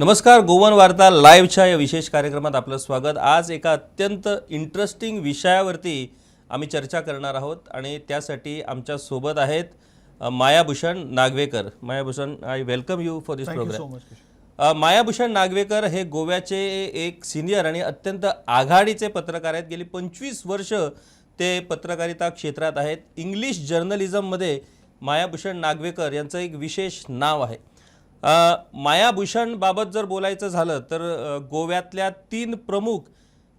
नमस्कार गोवन वार्ता लाईव्हच्या या विशेष कार्यक्रमात आपलं स्वागत. आज एका अत्यंत इंटरेस्टिंग विषयावरती आम्ही चर्चा करणार आहोत आणि त्यासाठी आमच्यासोबत आहेत Mayabhushan Nagvekar. Mayabhushan I welcome you for this program Mayabhushan Nagvekar हे गोव्याचे एक सिनियर आणि अत्यंत आघाडीचे पत्रकार आहेत. गेली पंचवीस वर्ष ते पत्रकारिता क्षेत्रात आहेत. इंग्लिश जर्नलिझममध्ये मायाभूषण नागवेकर यांचं एक विशेष नाव आहे. मायाभूषणबाबत जर बोलायचं झालं तर गोव्यातल्या तीन प्रमुख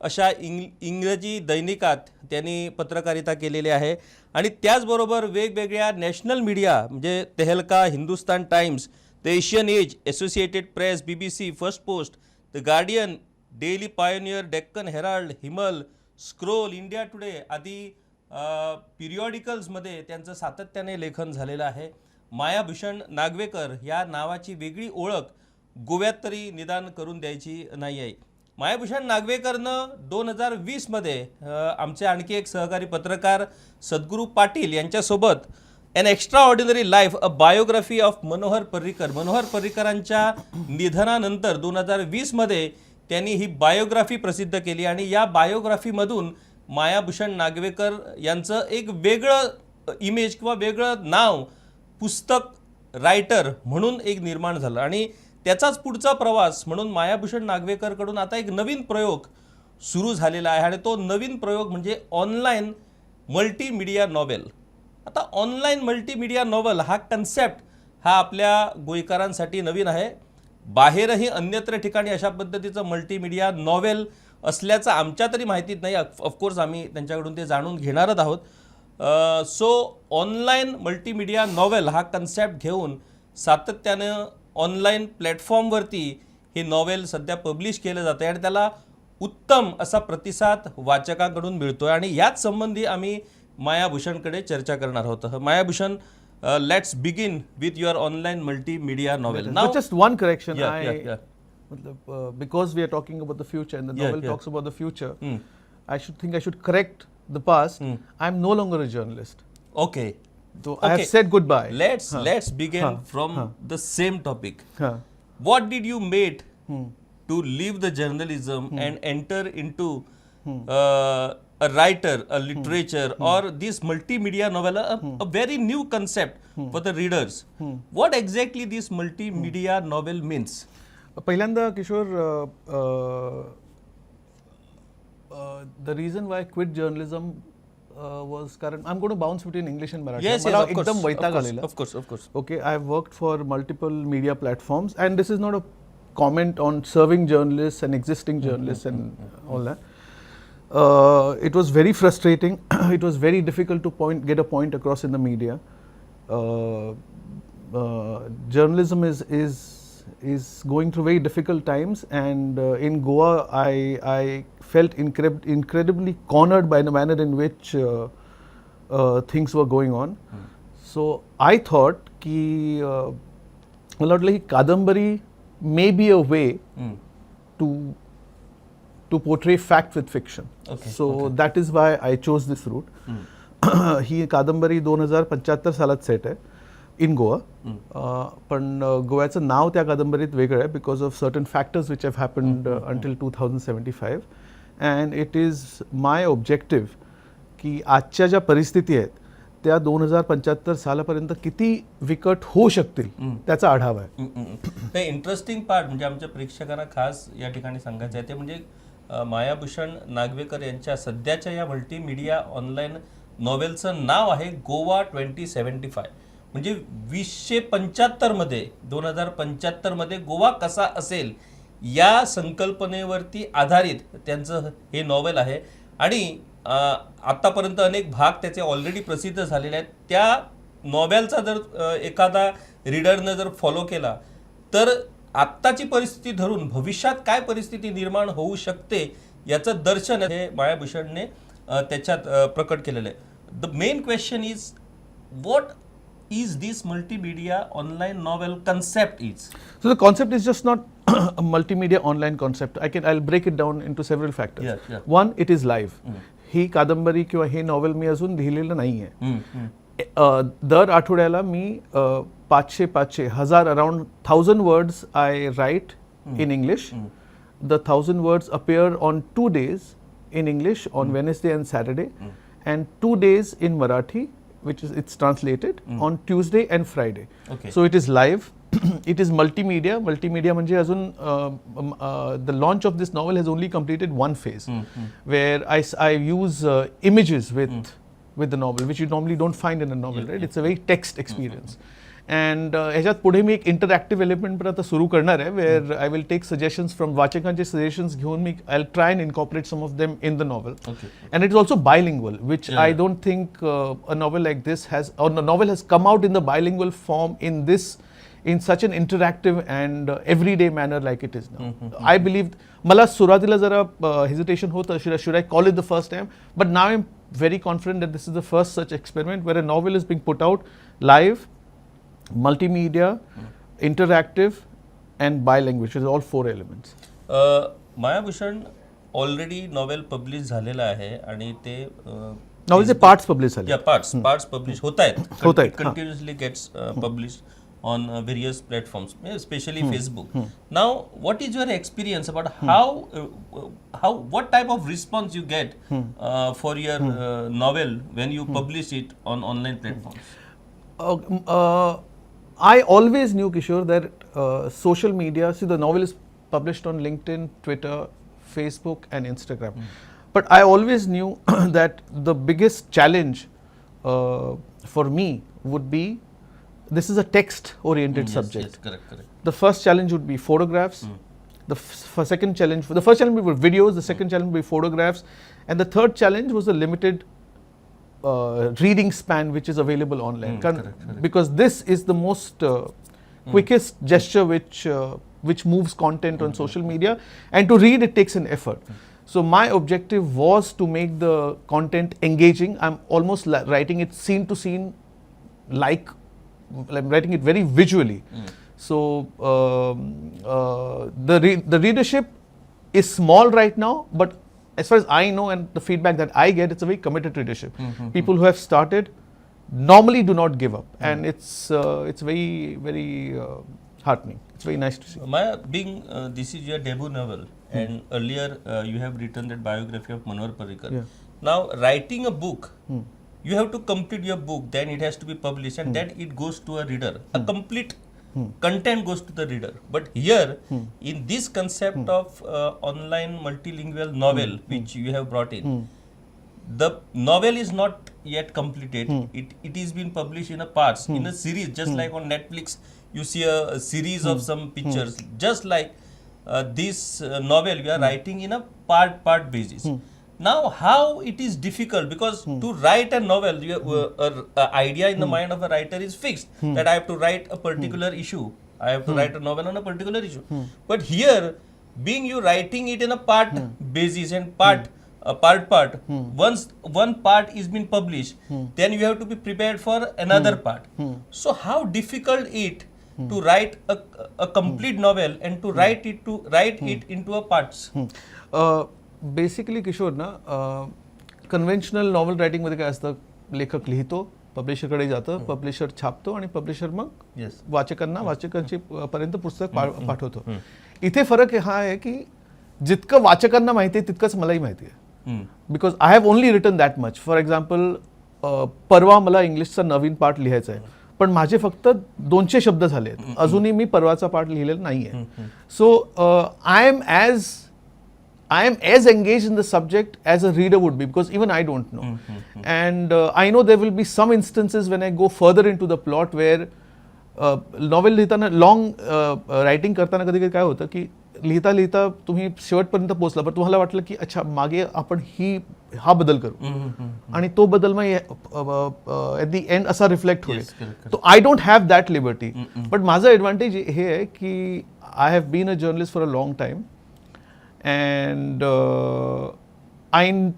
अशा इंग इंग्रजी दैनिकात त्यांनी पत्रकारिता केलेली आहे. आणि त्याचबरोबर वेगवेगळ्या नॅशनल मीडिया म्हणजे Tehelka Hindustan Times the Asian Age Associated Press B B C First Post the Guardian Daily Pioneer Deccan Herald Himal Scroll India Today आदी पिरियॉडिकल्समध्ये त्यांचं सातत्याने लेखन झालेलं आहे. मायाभूषण नागवेकर या नावाची वेगळी ओळख गोव्यात तरी निदान करून द्यायची नाही आहे मायाभूषण नागवेकरनं दोन हजार वीसमध्ये आमचे आणखी एक सहकारी पत्रकार सद्गुरू पाटील यांच्यासोबत an extraordinary life a biography of Manohar Parrikar Manohar पर्रिकरांच्या निधनानंतर दोन हजार वीसमध्ये त्यांनी ही बायोग्राफी प्रसिद्ध केली आणि या बायोग्राफीमधून मायाभूषण नागवेकर यांचं एक वेगळं इमेज किंवा वेगळं नाव पुस्तक रायटर म्हणून एक निर्माण झालं. आणि त्याचाच पुढचा प्रवास म्हणून मायाभूषण नागवेकरकडून आता एक नवीन प्रयोग सुरू झालेला आहे. आणि तो नवीन प्रयोग म्हणजे ऑनलाईन मल्टीमीडिया नॉवेल आता ऑनलाईन मल्टीमीडिया नॉवेल हा कन्सेप्ट हा आपल्या गोयकारांसाठी नवीन आहे. बाहेरही अन्यत्र ठिकाणी अशा पद्धतीचं मल्टीमीडिया नॉवेल असल्याचं आमच्या तरी माहितीत नाही. ऑफकोर्स आम्ही त्यांच्याकडून ते जाणून घेणारच आहोत. सो ऑनलाईन मल्टीमीडिया नॉवेल हा कन्सेप्ट घेऊन सातत्यानं ऑनलाईन प्लॅटफॉर्मवरती हे नॉवेल सध्या पब्लिश केलं जातं आणि त्याला उत्तम असा प्रतिसाद वाचकांकडून मिळतो आणि याच संबंधी आम्ही मायाभूषणकडे चर्चा करणार आहोत Mayabhushan let's begin with your online multimedia novel just one correction. Yeah, I, yeah, yeah. matlab, uh, because we are talking about the future and the Yeah, novel yeah. talks about the future, Hmm. I should think I should correct the past. I'm no longer a journalist. Okay So I have said goodbye. Let's let's begin Huh. From the same topic Huh. what did you made Hmm. to leave the journalism and enter into uh, a writer a literature or this multimedia novel a, a very new concept for the readers what exactly this multimedia novel means पहिल्यांदा किशोर uh, the reason why I quit journalism uh, was current. I'm going to bounce between English and Marathi. Yes, yes, of course, of course, of course, of course. Okay, I've worked for multiple media platforms, and this is not a comment on serving journalists and existing mm-hmm, journalists mm -hmm, and mm -hmm. all that. Uh, it was very frustrating. it was very difficult to point get a point across in the media. Uh, uh journalism is is is going through very difficult times, and uh, in Goa, I I felt incred- incredibly cornered by the manner in which uh, uh, things were going on. So I thought की अं, मला वाटलं ही कादंबरी may be a way Hmm. To to portray fact with fiction Okay, so that is why I chose this root ही कादंबरी दोन हजार पंच्याहत्तर सालात set आहे इन गोवा पण अं, गोव्याचं नाव त्या कादंबरीत वेगळं आहे because of certain factors which have happened until two thousand seventy five and it is my objective की आजच्या ज्या परिस्थिती आहेत त्या दोन हजार पंच्याहत्तर सालापर्यंत किती विकट होऊ शकतील त्याचा आढावा आहे. ते इंटरेस्टिंग पार्ट म्हणजे आमच्या प्रेक्षकांना खास या ठिकाणी सांगायचं आहे. ते म्हणजे मायाभूषण नागवेकर यांच्या सध्याच्या या मल्टीमीडिया ऑनलाईन नॉवेलचं नाव आहे गोवा ट्वेंटी सेवन्टी फाय म्हणजे वीसशे पंच्याहत्तरमध्ये दोन हजार पंच्याहत्तरमध्ये गोवा कसा असेल या संकल्पनेवरती आधारित त्यांचं हे नॉवेल आहे. आणि आत्तापर्यंत अनेक भाग त्याचे ऑलरेडी प्रसिद्ध झालेले आहेत. त्या नॉवेलचा जर एखादा रीडरनं जर फॉलो केला तर आत्ताची परिस्थिती धरून भविष्यात काय परिस्थिती निर्माण होऊ शकते याचं दर्शन हे मायाभूषणने भूषणने त्याच्यात प्रकट केलेलं आहे. The main question is what is this multimedia online novel concept is So the concept is just not a multimedia online concept. I can I'll break it down into several factors. Yeah, yeah. One, it is live. ही कादंबरी किंवा हे novel मी अजून लिहिलेलं नाही आहे अ, दर आठवड्याला मी अ, पाचशे पाचशे हजार around thousand words I right in English. The thousand words appear on two days in English on Wednesday and Saturday, and two days in Marathi, which is it's translated on Tuesday and Friday. Okay. So it is live. it is multimedia. Multimedia म्हणजे अजून uh, um, uh, the launch of this novel has only completed one phase, where I, s- I use uh, images with with the novel, which you normally don't find in a novel, Yeah, right? yeah. It's a very text experience. And ह्याच्यात पुढे मी एक interactive element पण आता सुरू करणार आहे where I will take suggestions from वाचकांचे suggestions घेऊन मी I try and incorporate some of them in the novel Okay. and it is also bilingual, which Yeah, I yeah. don't think uh, a novel like this has, or a novel has come out in the bilingual form in this, in such an interactive and uh, everyday manner like it is now. I believe, मला सुरुवातीला जरा hesitation होतं, should I, should I call it the first time? But now I'm very confident that this is the first such experiment where a novel is being put out live, multimedia, interactive, and bilingual, which is all four elements. A, मायाभूषण already novel publish झालेलं आहे आणि ते नॉवेलचे parts publish झाले या parts parts publish होत आहेत होत आहेत, हां. Continuously gets publish on various platforms specially Facebook now what is your experience about how how what type of response you get for your novel when you publish it on online platforms Uh, m- uh, I always knew, Kishore, that uh, social media, see, the novel is published on LinkedIn, Twitter, Facebook, and Instagram. Mm. But I always knew that the biggest challenge uh, for me would be this is a text oriented mm, yes, subject. Yes, correct, correct. The first challenge would be photographs. Mm. The f- second challenge, the first challenge would be videos, the second hmm. challenge would be photographs, and the third challenge was the limited uh, reading span which is available online. Mm, correct, correct. Because this is the most uh, quickest gesture which uh, which moves content on social media, and to read it takes an effort. So my objective was to make the content engaging. I'm almost writing it scene to scene, like I'm writing it very visually. So um, uh, the re- the readership is small right now, but as far as I know and the feedback that I get, it's a very committed readership. People who have started normally do not give up, and it's uh, it's very very uh, heartening. It's very nice to see. Maya, being uh, this is your debut novel, and earlier uh, you have written that biography of Manohar Parrikar. Yeah. Now, writing a book, you have to complete your book, then it has to be published, and then it goes to a reader. A complete content goes to the reader. But here, hmm. in this concept hmm. of uh, online multilingual novel, hmm. which you have brought in, the novel is not yet completed. It it is been published in a parts in a series just like on netflix you see a, a series of some pictures. Just like uh, this uh, novel we are writing in a part part basis now how it is difficult? Because hmm. to write a novel you uh, a, a idea in the hmm. mind of a writer is fixed. That i have to write a particular issue. I have to write a novel on a particular issue. But here being you writing it in a part basis and part uh, part part once one part is been published then you have to be prepared for another part. So how difficult it to write a, a complete novel and to write it to write it into a parts uh, basically Kishor ना conventional novel रायटिंगमध्ये काय असतं? लेखक लिहितो पब्लिशरकडे जातं publisher छापतो आणि publisher मग वाचकांना वाचकांची पर्यंत पुस्तक पाठवतो. इथे फरक हा आहे की जितकं वाचकांना माहिती आहे तितकंच मलाही माहिती आहे. Because I have only written that much for example परवा मला इंग्लिशचा नवीन पार्ट लिहायचा आहे. पण माझे फक्त दोनशे शब्द झाले आहेत अजूनही मी परवाचा पार्ट लिहिलेला नाही आहे so I am as I am as engaged in the subject as a reader would be because even I don't know. And uh, I know there will be some instances when I go further into the plot where novel लिहिताना long writing करताना कधी कधी काय होतं की लिहिता लिहिता तुम्ही शेवटपर्यंत पोहोचला पण तुम्हाला वाटलं की अच्छा मागे आपण ही हा बदल करू. आणि तो बदल मग ॲट दी एंड असा रिफ्लेक्ट होईल. तो I don't have that liberty but माझं ॲडव्हान्टेज हे आहे की I have been a journalist for a long time and uh, I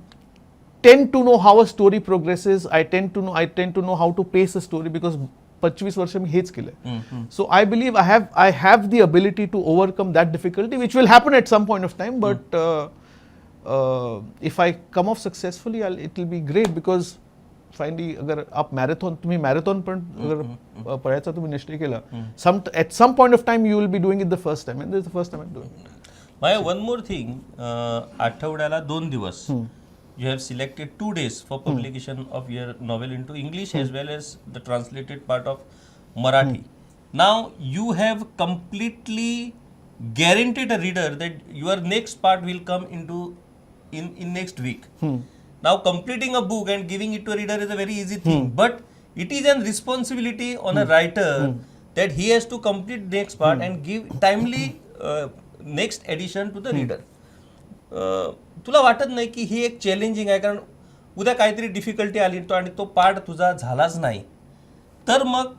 tend to know how a story progresses. I tend to know I tend to know how to pace a story because पंचवीस वर्ष मी हेच केलं सो I believe I have I have the ability to overcome that difficulty which will happen at some point of time but if I come of successfully it will be great because finally अगर आप marathon तुम्ही marathon पण अगर अ, पळायचा तुम्ही निश्चय केला some at some point of time you will be doing it the first time and this the first time I doing my one more thing आठवड्याला दोन दिवस you have selected two days for publication of your novel in to English as well as the translated part of Marathi now you have completely guaranteed a reader that your next part will come into in in next week now completing a book and giving it to a reader is a very easy thing but it is a responsibility on a writer that he has to complete next part and give timely uh, edition to the reader अं, तुला वाटत नाही की ही एक challenging आहे? कारण उद्या काहीतरी डिफिकल्टी आली तो आणि तो पार्ट तुझा झालाच नाही. तर मग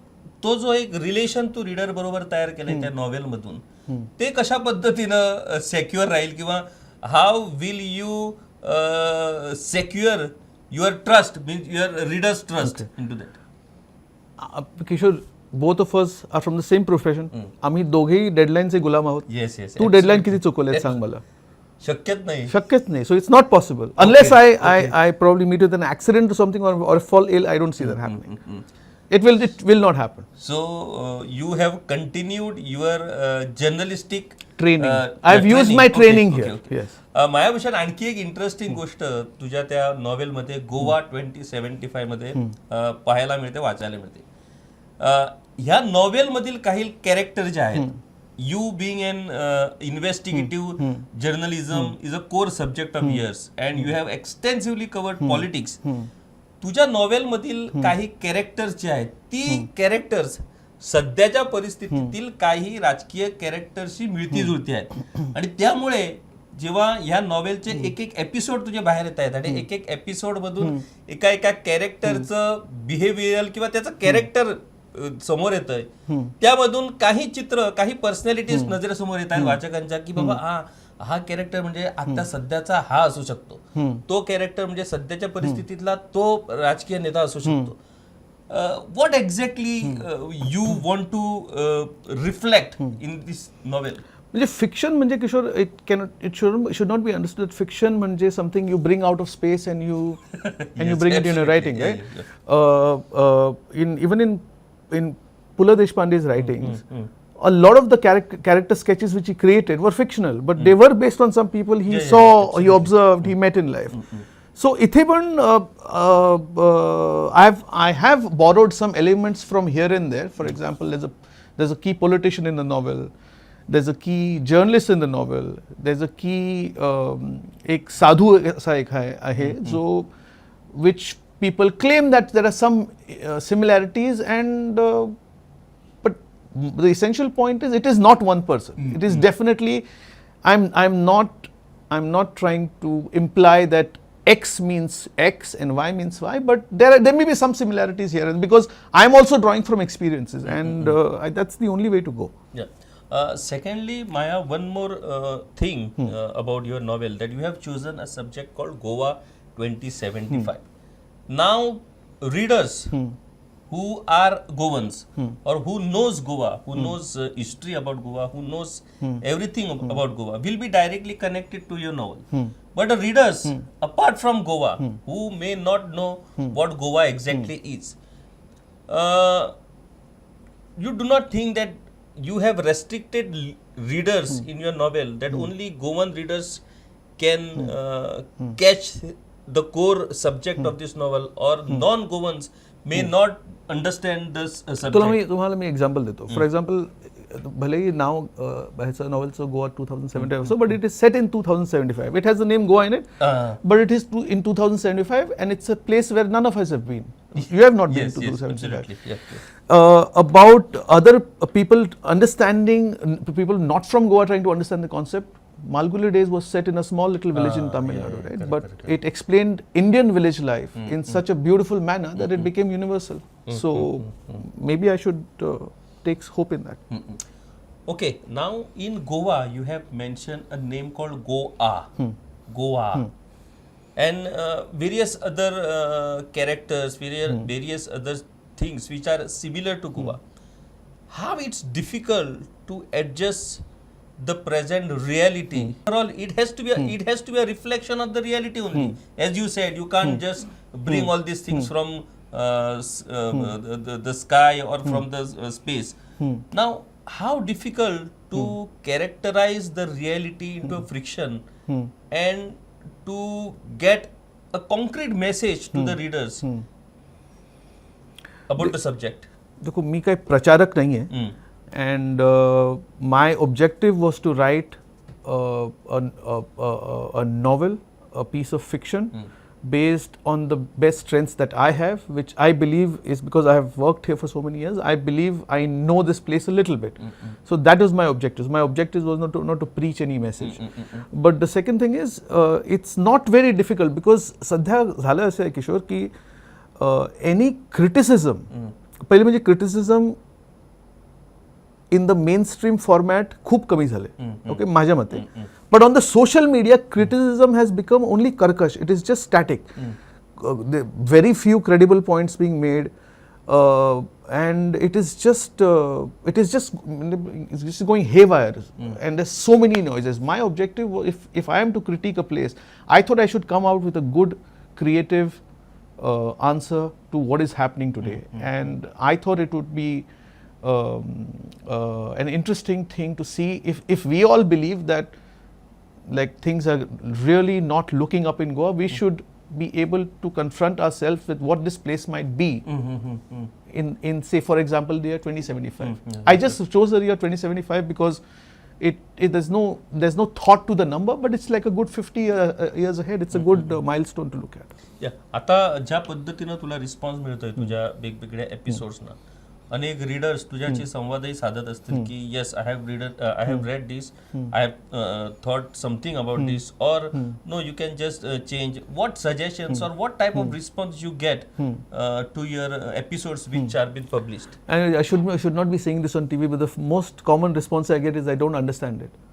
तो जो एक रिलेशन तू रीडर बरोबर तयार केलंय त्या novel मधून ते कशा पद्धतीनं सेक्युअर राहील किंवा how will you secure your trust means your readers trust into that Kishor both of us are from the same profession आम्ही दोघेही डेडलाईनचे गुलाम आहोत. येस येस तू डेडलाईन किती चुकवले सांग मला. शक्यच नाही. शक्यच नाही. So it's not possible unless I I I probably meet with an accident something और fall ill I don't see that happening it will it will not happen So uh, you have continued your uh, journalistic Training. uh, I've uh, used my Okay, training okay, here. okay. Yes. Uh, आणखी एक interesting गोष्ट तुझ्या त्या नॉवेलमध्ये Goa twenty seventy फायमध्ये uh, पाहायला मिळते वाचायला मिळते. Uh, ह्या नॉवेलमधील काही कॅरेक्टर जे आहेत you being an investigative journalism is a core subject of years and you have extensively covered politics तुझ्या नॉवेलमधील काही कॅरेक्टर्स जे आहेत ती कॅरेक्टर्स सध्याच्या परिस्थितीतील काही राजकीय कॅरेक्टरशी मिळती जुळती आहेत. आणि त्यामुळे जेव्हा ह्या नॉवेलचे एक एक एपिसोड तुझे बाहेर येत आहेत आणि एक एक एपिसोड मधून एका एका कॅरेक्टरचं बिहेवियर किंवा त्याचं कॅरेक्टर समोर येत आहे त्यामधून काही चित्र काही पर्सनॅलिटीज नजरेसमोर येत आहेत वाचकांच्या की बाबा हा हा कॅरेक्टर म्हणजे आता सध्याचा हा असू शकतो. तो कॅरेक्टर म्हणजे सध्याच्या परिस्थितीतला तो राजकीय नेता असू शकतो. What exactly you want to reflect in this novel म्हणजे फिक्शन म्हणजे Kishor it cannot it should should not be understood fiction म्हणजे something you bring out of space and you and you bring it in writing right in even in इन पु ल देशपांडे's writings a lot of the character, character sketches which he created were fictional but they were based on some people he Yeah, yeah, saw he observed he met in life so इथे पण uh, uh, uh, I've I have borrowed some elements from here and there for example there's a there's a key politician in the novel there's a key journalist in the novel there's a key um, एक साधू असा एक आहे आहे जो which people claim that there are some uh, similarities and uh, but the essential point is it is not one person. It is definitely i'm i'm not i'm not trying to imply that x means x and y means y but there are there may be some similarities here and because i'm also drawing from experiences and uh, I, that's the only way to go. Yeah. Uh, secondly, Maya, one more uh, thing uh, about your novel that you have chosen a subject called Goa 2075. Now, readers hmm. who are Goans hmm. or who knows Goa, who hmm. knows uh, history about Goa, who knows everything ab- about Goa, will be directly connected to your novel. But the readers, apart from Goa, who may not know what Goa exactly is, uh, you do not think that you have restricted readers in your novel that only Goan readers can uh, catch the core subject of this novel or non-Goans may not understand this uh, तुला subject. मी तुम्हाला मी example देतो for example भलेही नाव अ, ह्याचं नॉवेलचं Goa two thousand seventy five असो but it is set in two thousand seventy five it has the name Goa in it Uh, but it is to, in 2075 and it's a place where none of us have been you have not been yes, to yes, 2075 absolutely. Yeah, yeah. uh, about other uh, people understanding n- people not from goa trying to understand the concept malguli days was set in a small little village in Ah, tamil nadu yeah, right? correct, but correct, Hmm, it explained indian village life in such a beautiful manner that it became universal. Hmm, so maybe i should uh, take hope in that. Okay, now in Goa you have mentioned a name called Goa. Goa. And uh, various other uh, characters, various, various other things which are similar to Goa. How it's difficult to adjust the present reality overall it has to be a, it has to be a reflection of the reality only as you said you can't just bring all these things from uh, s- uh, the, the, the sky or from the uh, space now how difficult to characterize the reality into a friction and to get a concrete message to the readers about the subject देखो मी काही प्रचारक नाही आहे Mm. and uh, my objective was to write uh, a, a, a, a novel, a piece of fiction based on the best strengths that I have, which I believe is because I have worked here for so many years. I believe I know this place a little bit. So that was my objective. My objective was not to, not to preach any message. But the second thing is, uh, it's not very difficult because सध्या झालं असं आहे किशोर की any criticism पहिले म्हणजे criticism in the mainstream format खूप कमी झाले ओके माझ्या मते but on the social media criticism has become only कर्कश it is just static very few credible points being made and it is just uh, it is just it's just going haywire and there's so many noises my objective wa- if if i am to critique a place i thought i should come out with a good creative uh, answer to what is happening today and i thought it would be um, uh, an interesting thing to see if if we all believe that like things are really not looking up in Goa, we should be able to confront ourselves with what this place might be in, in say, for example, the year 2075. I just chose the year 2075 because it, it there's no there's no thought to the number, but it's like a good 50 uh, uh, years ahead. It's a good uh, milestone to look at. या आता ज्या पद्धतीनं तुला response मिळतोय तुझ्या वेगवेगळ्या एपिसोड्सना अनेक readers तुझ्याशी संवादही साधत असतील की yes I have reader I have read this I have thought something about this और no you can just change what suggestions और what type of response you get to your episodes which are been published And I should I should not be saying this on TV, but the f- most common response I get is I don't understand it.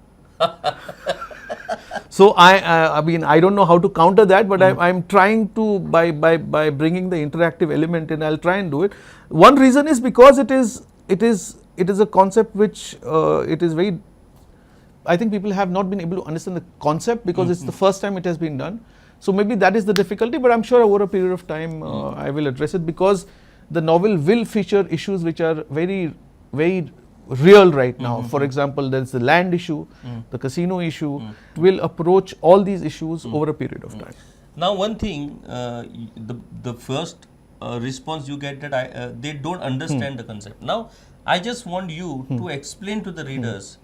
so I, uh, I mean, I don't know how to counter that, but I, I'm trying to by by by bringing the interactive element in. I'll try and do it. One reason is because it is it is it is a concept which uh, it is very. I think people have not been able to understand the concept because it's the first time it has been done. So maybe that is the difficulty, but I'm sure over a period of time uh, I will address it because the novel will feature issues which are very, very real right now. Mm-hmm. For example, there's the land issue, mm. the casino issue. Mm. It will approach all these issues mm. over a period of time. Now, one thing, uh, the the first uh, response you get that I uh, they don't understand hmm. the concept. Now, I just want you hmm. to explain to the hmm. readers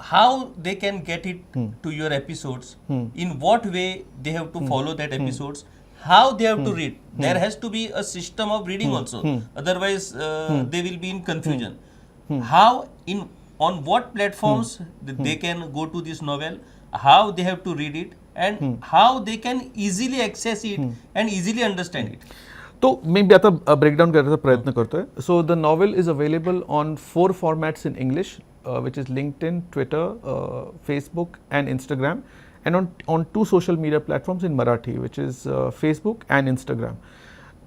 how they can get it to your episodes, in what way they have to follow that episodes, how they have to read. There has to be a system of reading also. Otherwise, uh, they will be in confusion How in on what platforms th- they can go to this novel, how they have to read it, and how they can easily access it and easily understand it. तो मी B आता breakdown करायचा प्रयत्न करतोय so the novel is available on four formats in English which is LinkedIn Twitter Facebook and Instagram and on on two social media platforms in Marathi which is Facebook and Instagram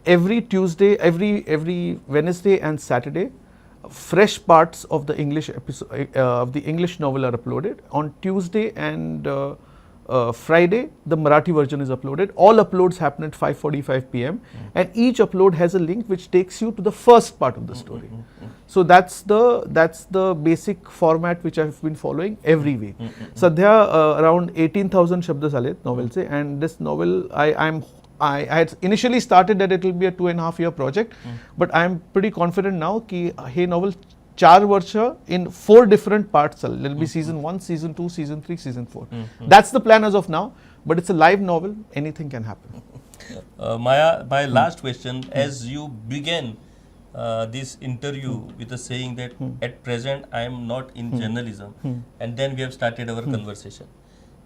every Tuesday, every every Wednesday and Saturday, fresh parts of the English episode uh, eh, of the English novel are uploaded on Tuesday and uh, uh, Friday. The Marathi version is uploaded. All uploads happen at 5:45 p.m. Mm. and each upload has a link which takes you to the first part of the mm-hmm, story. Mm. So that's the that's the basic format which I've been following every week. Mm there Sadhya uh, around 18,000 shabdas alet novel se and this novel I I'm I, I had initially started that it will be a two and a half year project, but I am pretty confident now कि हे novel चार वर्ष in four different parts चालेल. There will be season one, season two, season three, season four. That's the plan as of now, but it's a live novel. Anything can happen. Uh, Maya, my last question, as you began uh, this interview with a saying that at present I am not in journalism, and then we have started our conversation.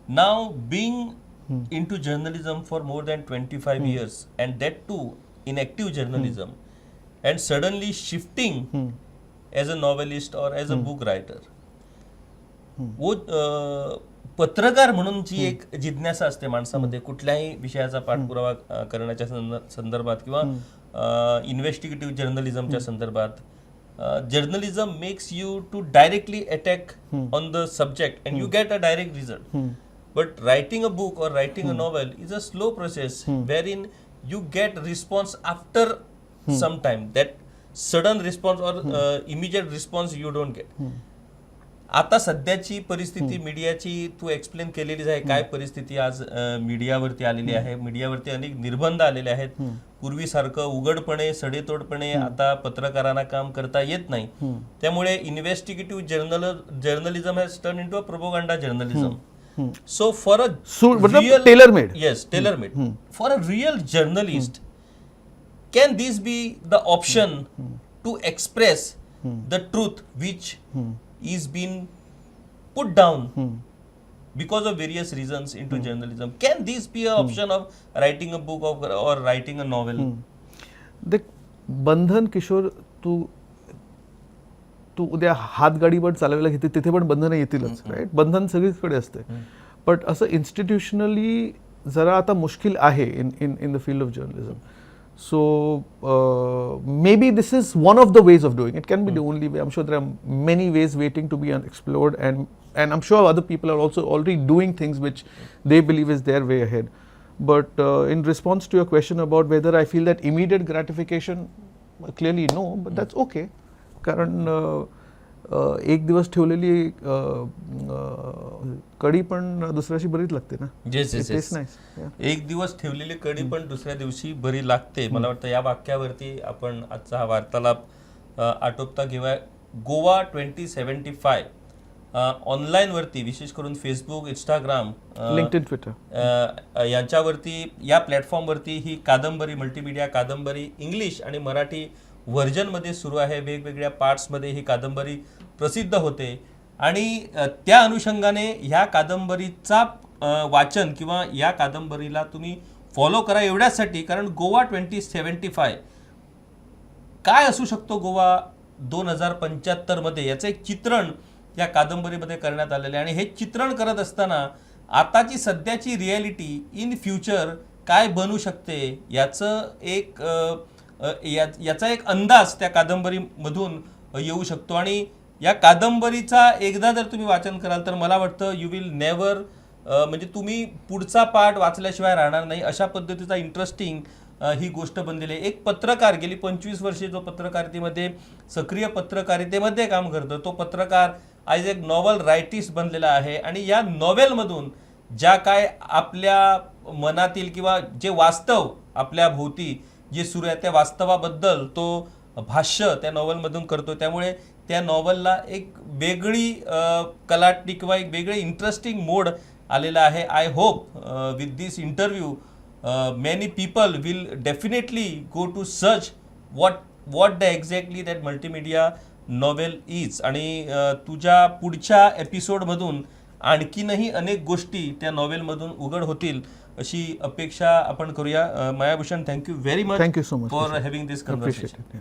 Now, being into journalism for more than twenty five years and that too in active journalism and suddenly shifting as a novelist or as a book writer वो पत्रकार म्हणून जी एक जिज्ञासा असते माणसामध्ये कुठल्याही विषयाचा पाठपुरावा करण्याच्या संदर्भात किंवा इन्व्हेस्टिगेटिव्ह जर्नलिझमच्या संदर्भात journalism makes you to directly attack on the subject and you get a direct result but writing a book or writing a novel is a slow process wherein you get response after some time. That sudden response or uh, immediate response you don't get. आता सध्याची परिस्थिती मीडियाची तू explain केलेलीच आहे. काय परिस्थिती आज मीडियावरती आलेली आहे? मीडियावरती अनेक निर्बंध आलेले आहेत. पूर्वीसारखं उघडपणे सडेतोडपणे आता पत्रकारांना काम करता येत नाही. त्यामुळे investigative journal journalism has turn into a propaganda journalism so for a सो मतलब tailor made. Yes, tailor made. For a real journalist, can this be the option to express the truth which is being put down because of various reasons into journalism? Can this be an option of writing a book of, or writing a novel? देख बंधन किशोर तू तू उद्या हातगाडीवर चालवायला घेते तिथे पण बंधनं येतीलच राईट बंधन सगळीकडे असते बट असं इन्स्टिट्युशनली जरा आता मुश्किल आहे in in in the field of journalism so may be this is one of the ways of doing it can be the only way आम sure there are many ways waiting to be unexplored and and I'm sure other people are also already doing things which they believe is their way ahead. But uh, in response to your question about whether I feel that immediate gratification, uh, clearly no, but that's okay. कारण एक दिवस ठेवलेली कढी पण दुसऱ्याशी बरीच लागते ना tastes nice. Yeah. एक दिवस ठेवलेली कढी पण दुसऱ्या दिवशी बरी लागते मला वाटतं या वाक्यावरती आपण आजचा हा वार्तालाप आटोपता घेऊया Goa twenty seventy five online वरती विशेष करून फेसबुक इंस्टाग्राम. अ, यांच्यावरती या प्लॅटफॉर्मवरती ही कादंबरी मल्टीमीडिया कादंबरी इंग्लिश आणि मराठी व्हर्जनमध्ये सुरू आहे. वेगवेगळ्या पार्ट्समध्ये ही कादंबरी प्रसिद्ध होते. आणि त्या अनुषंगाने ह्या कादंबरीचा वाचन किंवा या कादंबरीला तुम्ही फॉलो करा एवढ्यासाठी कारण गोवा ट्वेंटी सेव्हन्टी फाय काय असू शकतो गोवा दोन हजार पंच्याहत्तरमध्ये? याचं एक चित्रण या कादंबरीमध्ये करण्यात आलेलं आहे. आणि हे चित्रण करत असताना आताची सध्याची रियालिटी इन फ्युचर काय बनू शकते? याचं एक या- याचा एक अंदाज त्या कादंबरीमधून येऊ शकतो. आणि या कादंबरीचा एकदा जर तुम्ही वाचन कराल तर मला वाटतं यू विल नेवर म्हणजे तुम्ही पुढचा पाठ वाचल्याशिवाय राहणार नाही. अशा पद्धतीचा इंटरेस्टिंग ही गोष्ट बनलेली आहे. एक पत्रकार गेली पंचवीस वर्षे जो पत्रकारितेमध्ये सक्रिय पत्रकारितेमध्ये काम करतो तो पत्रकार आज एक नॉवल रायटिस्ट बनलेला आहे. आणि या नॉवेलमधून ज्या काय आपल्या मनातील किंवा जे वास्तव आपल्या भोवती जे सुरू आहे त्या वास्तवाबद्दल तो भाष्य त्या नॉवलमधून करतो. त्यामुळे त्या नॉवलला एक वेगळी अ, कलाटणी किंवा एक वेगळी इंटरेस्टिंग मोड आलेला आहे. I hope with this interview many people will definitely go to search what what the exactly that multimedia novel is आणि तुझ्या पुढच्या एपिसोडमधून आणखीनही अनेक गोष्टी त्या नॉवेलमधून उघड होतील. अशी अपेक्षा आपण करूया. Mayabhushan thank you very much thank you so much for having this conversation